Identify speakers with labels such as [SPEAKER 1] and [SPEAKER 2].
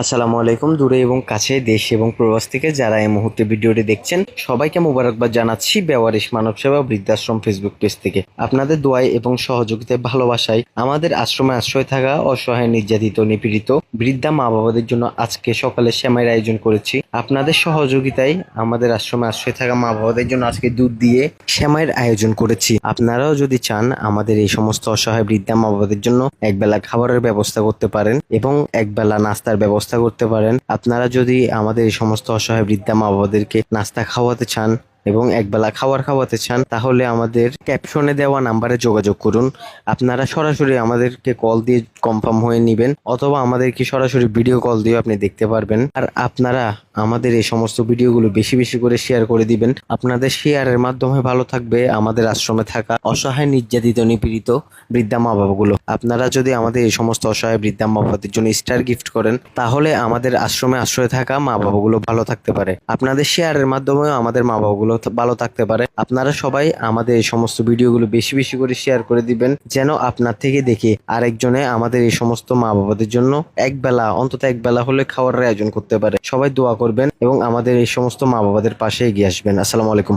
[SPEAKER 1] আসসালামু আলাইকুম। দূরে এবং কাছে দেশ এবং প্রবাস থেকে যারা এই মুহূর্তে ভিডিওটি দেখছেন, সবাইকে মোবারকবাদ জানাচ্ছি বেওয়ারিশ মানব সেবা বৃদ্ধাশ্রম ফেসবুক পেজ থেকে। আপনাদের দোয়ায় এবং সহযোগিতায় ভালোবাসায় আমাদের আশ্রমে আশ্রয় থাকা অসহায়, নির্যাতিত, নিপীড়িত বৃদ্ধা মা বাবাদের জন্য আজকে সকালে শ্যামাইয়ের আয়োজন করেছি। আপনাদের সহযোগিতায় আমাদের আশ্রমে আশ্রয় থাকা মা বাবাদের জন্য আজকে দুধ দিয়ে শ্যামাইয়ের আয়োজন করেছি। আপনারাও যদি চান আমাদের এই সমস্ত অসহায় বৃদ্ধা মা বাবাদের জন্য একবেলা খাবারের ব্যবস্থা করতে পারেন এবং একবেলা নাস্তার ব্যবস্থা করতে পারেন। আপনারা যদি আমাদের এই সমস্ত অসহায় বৃদ্ধা মা বাবাদেরকে নাস্তা খাওয়াতে চান এবং একবেলা খাবার খাওয়াতে চান, তাহলে আমাদের ক্যাপশনে দেওয়া নাম্বারে যোগাযোগ করুন। আপনারা সরাসরি আমাদেরকে কল দিয়ে কনফার্ম হয়ে নেবেন, অথবা আমাদেরকে সরাসরি ভিডিও কল দিয়ে আপনি দেখতে পারবেন। আর আপনারা আমাদের এই সমস্ত ভিডিওগুলো বেশি বেশি করে শেয়ার করে দিবেন। আপনাদের শেয়ারের মাধ্যমে ভালো থাকবে, আমাদের আশ্রমে থাকা অসহায়, নির্যাতিত, নিপীড়িত বৃদ্ধা মা বাবাগুলো আপনারা যদি আমাদের এই সমস্ত অসহায় বৃদ্ধা মা বাবাদের জন্য স্টার গিফট করেন, তাহলে আমাদের আশ্রমে আশ্রয় থাকা মা বাবাগুলো ভালো থাকতে পারে। আপনাদের শেয়ারের মাধ্যমেও আমাদের মা বাবাগুলো তো ভালো থাকতে পারে। আপনারা সবাই আমাদের এই সমস্ত ভিডিওগুলো বেশি বেশি করে শেয়ার করে দিবেন, যেন আপনার থেকে দেখে আরেকজনে আমাদের এই সমস্ত মা বাবাদের জন্য এক বেলা অন্তত এক বেলা হলে খাওয়ার আয়োজন করতে পারে। সবাই দোয়া করবেন এবং আমাদের এই সমস্ত মা বাবাদের পাশে এগিয়ে আসবেন। আসসালামু আলাইকুম।